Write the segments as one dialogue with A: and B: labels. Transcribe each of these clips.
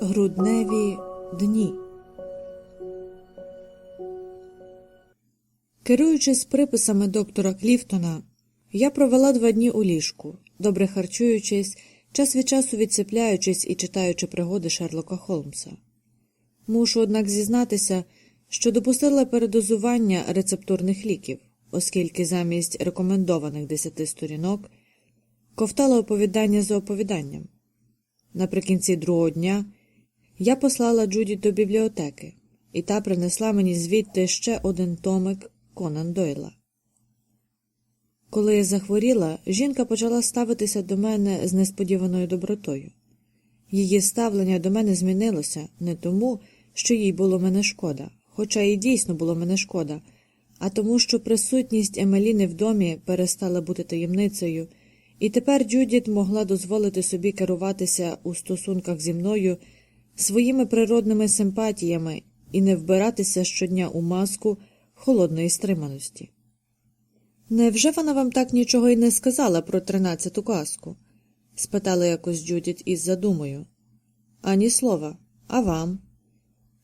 A: Грудневі дні. Керуючись приписами доктора Кліфтона, я провела два дні у ліжку, добре харчуючись, час від часу відсипляючись і читаючи пригоди Шерлока Холмса. Мушу, однак, зізнатися, що допустила передозування рецептурних ліків, оскільки замість рекомендованих десяти сторінок ковтала оповідання за оповіданням. Наприкінці другого дня я послала Джуді до бібліотеки, і та принесла мені звідти ще один томик Конан Дойла. Коли я захворіла, жінка почала ставитися до мене з несподіваною добротою. Її ставлення до мене змінилося не тому, що їй було мене шкода, хоча і дійсно було мене шкода, а тому, що присутність Емеліни в домі перестала бути таємницею, і тепер Джудіт могла дозволити собі керуватися у стосунках зі мною своїми природними симпатіями і не вбиратися щодня у маску холодної стриманості. Невже вона вам так нічого й не сказала про тринадцяту казку? спитала якось Джудіт із задумою. Ані слова, а вам?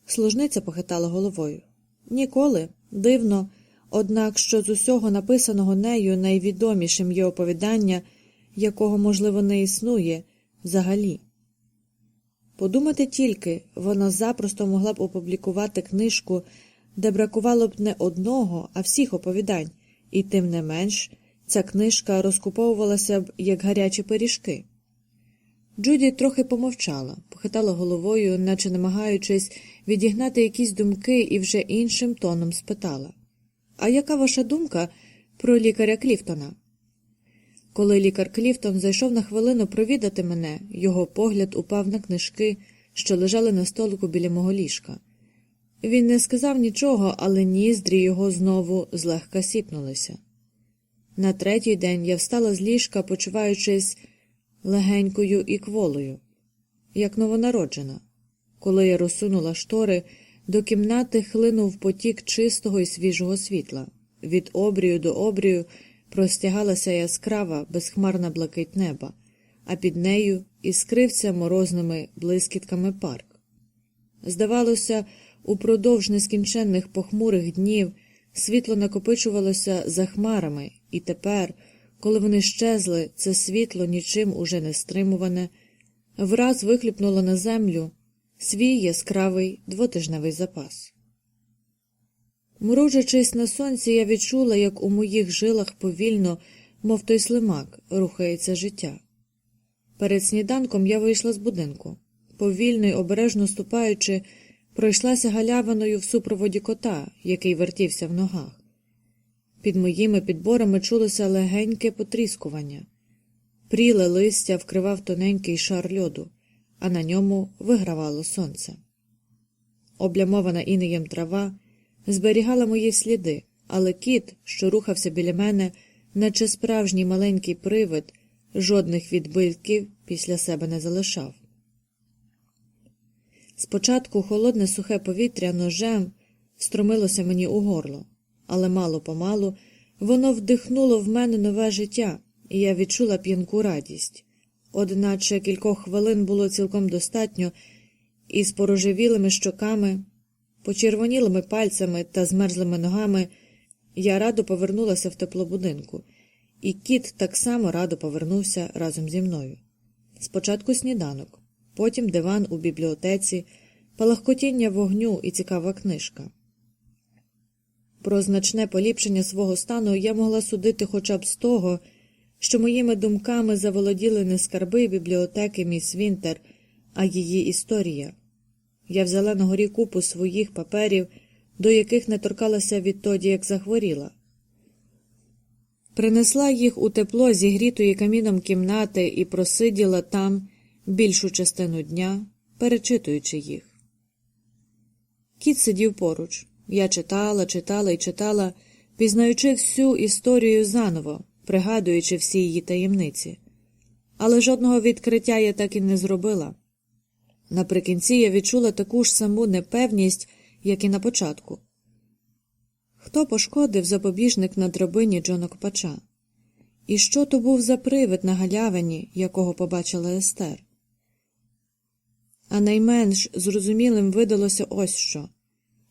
A: Служниця похитала головою. Ніколи. Дивно, однак що з усього написаного нею найвідомішим є оповідання, якого, можливо, не існує взагалі. Подумати тільки, вона запросто могла б опублікувати книжку, де бракувало б не одного, а всіх оповідань, і тим не менш ця книжка розкуповувалася б як гарячі пиріжки. Джуді трохи помовчала, похитала головою, наче намагаючись відігнати якісь думки, і вже іншим тоном спитала А яка ваша думка про лікаря Кліфтона? Коли лікар Кліфтон зайшов на хвилину провідати мене, його погляд упав на книжки, що лежали на столику біля мого ліжка. Він не сказав нічого, але ніздрі його знову злегка сіпнулися. На третій день я встала з ліжка, почуваючись легенькою і кволою, як новонароджена. Коли я розсунула штори, до кімнати хлинув потік чистого і свіжого світла. Від обрію до обрію простягалася яскрава, безхмарна блакить неба, а під нею іскрився морозними блискітками парк. Здавалося, упродовж нескінченних похмурих днів світло накопичувалося за хмарами, і тепер, коли вони щезли, це світло нічим уже не стримуване, враз вихлюпнуло на землю свій яскравий двотижневий запас. Мружачись на сонці, я відчула, як у моїх жилах повільно, мов той слимак, рухається життя. Перед сніданком я вийшла з будинку. Повільно й обережно ступаючи, пройшлася галявиною в супроводі кота, який вертівся в ногах. Під моїми підборами чулося легеньке потріскування. Пріле листя вкривав тоненький шар льоду, а на ньому вигравало сонце. Облямована інеєм трава зберігала мої сліди, але кіт, що рухався біля мене, наче справжній маленький привид, жодних відбитків після себе не залишав. Спочатку холодне сухе повітря ножем встромилося мені у горло, але мало помалу воно вдихнуло в мене нове життя, і я відчула п'янку радість. Одначе кількох хвилин було цілком достатньо, і з порожевілими щоками, почервонілими пальцями та змерзлими ногами я радо повернулася в тепло будинку, і кіт так само радо повернувся разом зі мною. Спочатку сніданок, потім диван у бібліотеці, палахкотіння вогню і цікава книжка. Про значне поліпшення свого стану я могла судити хоча б з того, що моїми думками заволоділи не скарби бібліотеки міс Вінтер, а її історія. Я взяла на горі купу своїх паперів, до яких не торкалася відтоді, як захворіла. Принесла їх у тепло зігрітої каміном кімнати і просиділа там більшу частину дня, перечитуючи їх. Кіт сидів поруч. Я читала, читала і читала, пізнаючи всю історію заново, пригадуючи всі її таємниці. Але жодного відкриття я так і не зробила. Наприкінці я відчула таку ж саму непевність, як і на початку. Хто пошкодив запобіжник на драбині Джона Копача? І що то був за привид на галявині, якого побачила Естер? А найменш зрозумілим видалося ось що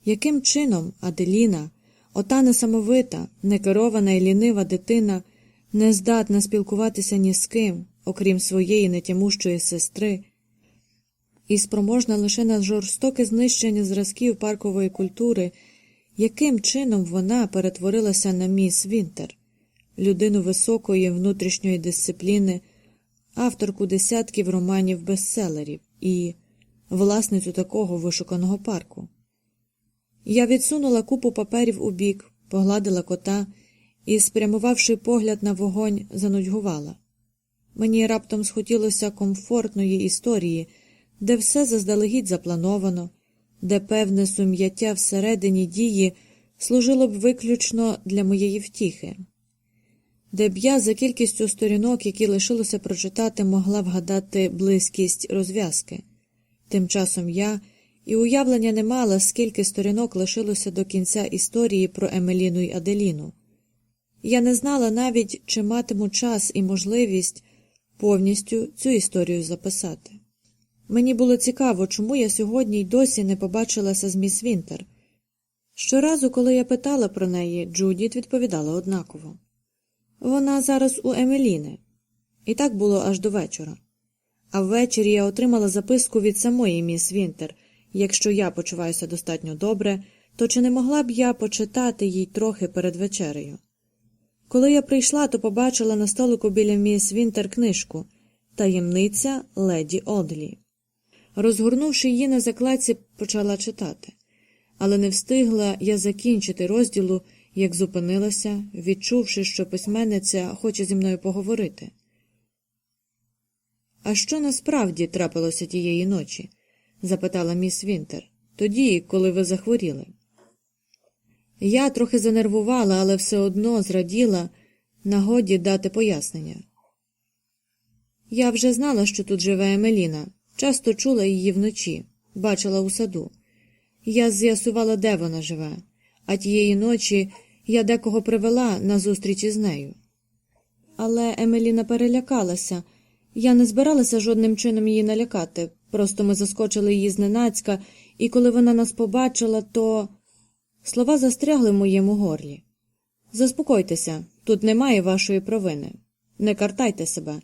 A: яким чином Аделіна, ота несамовита, некерована і лінива дитина, не здатна спілкуватися ні з ким, окрім своєї нетямущої сестри, і спроможна лише на жорстоке знищення зразків паркової культури, яким чином вона перетворилася на міс Вінтер, людину високої внутрішньої дисципліни, авторку десятків романів бестселерів і власницю такого вишуканого парку. Я відсунула купу паперів у бік, погладила кота і, спрямувавши погляд на вогонь, занудьгувала. Мені раптом схотілося комфортної історії, де все заздалегідь заплановано, де певне сум'яття всередині дії служило б виключно для моєї втіхи, де б я за кількістю сторінок, які лишилося прочитати, могла вгадати близькість розв'язки. Тим часом я і уявлення не мала, скільки сторінок лишилося до кінця історії про Емеліну й Аделіну. Я не знала навіть, чи матиму час і можливість повністю цю історію записати. Мені було цікаво, чому я сьогодні й досі не побачилася з міс Вінтер. Щоразу, коли я питала про неї, Джудіт відповідала однаково вона зараз у Емеліни. І так було аж до вечора. А ввечері я отримала записку від самої міс Вінтер якщо я почуваюся достатньо добре, то чи не могла б я почитати їй трохи перед вечерею? Коли я прийшла, то побачила на столику біля міс Вінтер книжку Таємниця леді Одлі. Розгорнувши її на закладці, почала читати, але не встигла я закінчити розділу, як зупинилася, відчувши, що письменниця хоче зі мною поговорити. А що насправді трапилося тієї ночі? запитала міс Вінтер, тоді, коли ви захворіли. Я трохи занервувала, але все одно зраділа нагоді дати пояснення. Я вже знала, що тут живе Емеліна, часто чула її вночі, бачила у саду. Я з'ясувала, де вона живе, а тієї ночі я декого привела на зустрічі з нею. Але Емеліна перелякалася. Я не збиралася жодним чином її налякати, просто ми заскочили її зненацька, і коли вона нас побачила, то. Слова застрягли в моєму горлі. Заспокойтеся, тут немає вашої провини. Не картайте себе.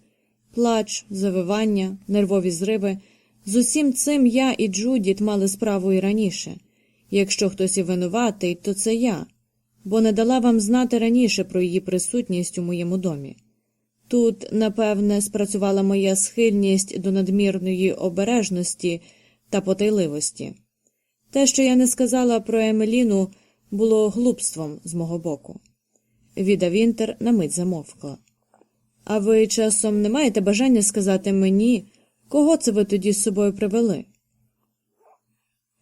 A: Плач, завивання, нервові зриви. З усім цим я і Джудіт мали справу і раніше. Якщо хтось і винуватий, то це я, бо не дала вам знати раніше про її присутність у моєму домі. Тут, напевне, спрацювала моя схильність до надмірної обережності та потайливості. Те, що я не сказала про Емеліну, було глупством з мого боку. Віда Вінтер на мить замовкла. А ви часом не маєте бажання сказати мені, кого це ви тоді з собою привели?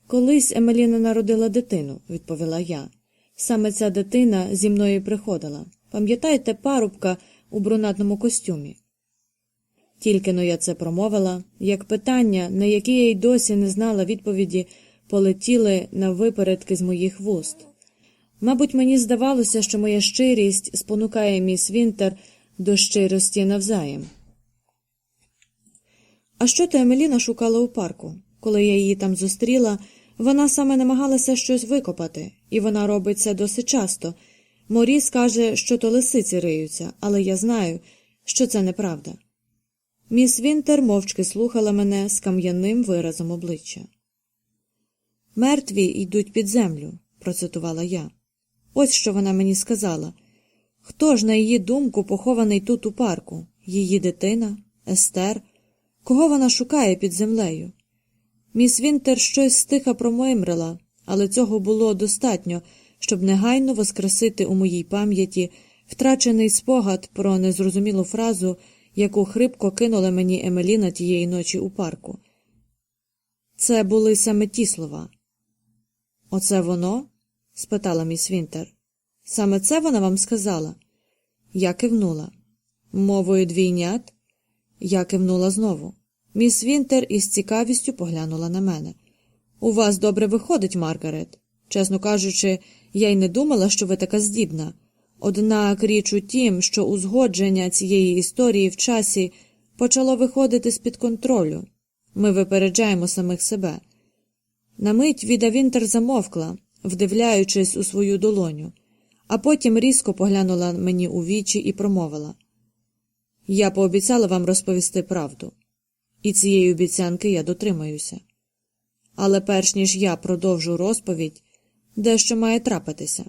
A: Колись Емеліна народила дитину, відповіла я. Саме ця дитина зі мною приходила. Пам'ятаєте парубка у брунатному костюмі? Тільки но я це промовила, як питання, на які я й досі не знала відповіді, полетіли на випередки з моїх вуст. Мабуть, мені здавалося, що моя щирість спонукає міс Вінтер до щирості навзаєм. А що ти Емеліна шукала у парку? Коли я її там зустріла, вона саме намагалася щось викопати, і вона робить це досить часто. Моріс каже, що то лисиці риються, але я знаю, що це неправда. Міс Вінтер мовчки слухала мене з кам'яним виразом обличчя. Мертві йдуть під землю, процитувала я. Ось що вона мені сказала. Хто ж, на її думку, похований тут у парку? Її дитина, Естер? Кого вона шукає під землею? Міс Вінтер щось стиха промимрила, але цього було достатньо, щоб негайно воскресити у моїй пам'яті втрачений спогад про незрозумілу фразу, яку хрипко кинула мені Емеліна тієї ночі у парку. Це були саме ті слова. Оце воно? спитала міс Вінтер. Саме це вона вам сказала? Я кивнула. Мовою двійнят? Я кивнула знову. Міс Вінтер із цікавістю поглянула на мене. У вас добре виходить, Маргарет. Чесно кажучи, Я й не думала, що ви така здібна. Однак річ у тім, що узгодження цієї історії в часі почало виходити з-під контролю. Ми випереджаємо самих себе. На мить Віда Вінтер замовкла, вдивляючись у свою долоню, а потім різко поглянула мені у вічі і промовила Я пообіцяла вам розповісти правду, і цієї обіцянки я дотримаюся. Але перш ніж я продовжу розповідь, дещо має трапитися.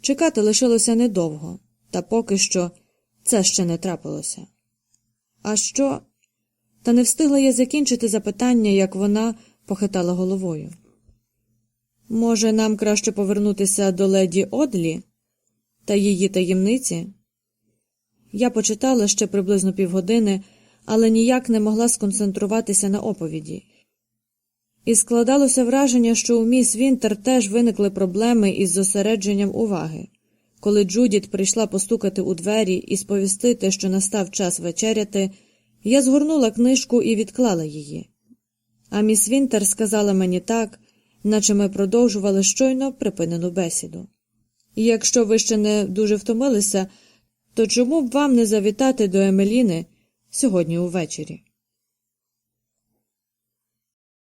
A: Чекати лишилося недовго, та поки що це ще не трапилося. А що? Та не встигла я закінчити запитання, як вона похитала головою. Може, нам краще повернутися до леді Одлі та її таємниці? Я почитала ще приблизно півгодини, але ніяк не могла сконцентруватися на оповіді. І складалося враження, що у міс Вінтер теж виникли проблеми із зосередженням уваги. Коли Джудіт прийшла постукати у двері і сповістити, що настав час вечеряти, я згорнула книжку і відклала її. А міс Вінтер сказала мені так, наче ми продовжували щойно припинену бесіду. І якщо ви ще не дуже втомилися, то чому б вам не завітати до Емеліни сьогодні увечері?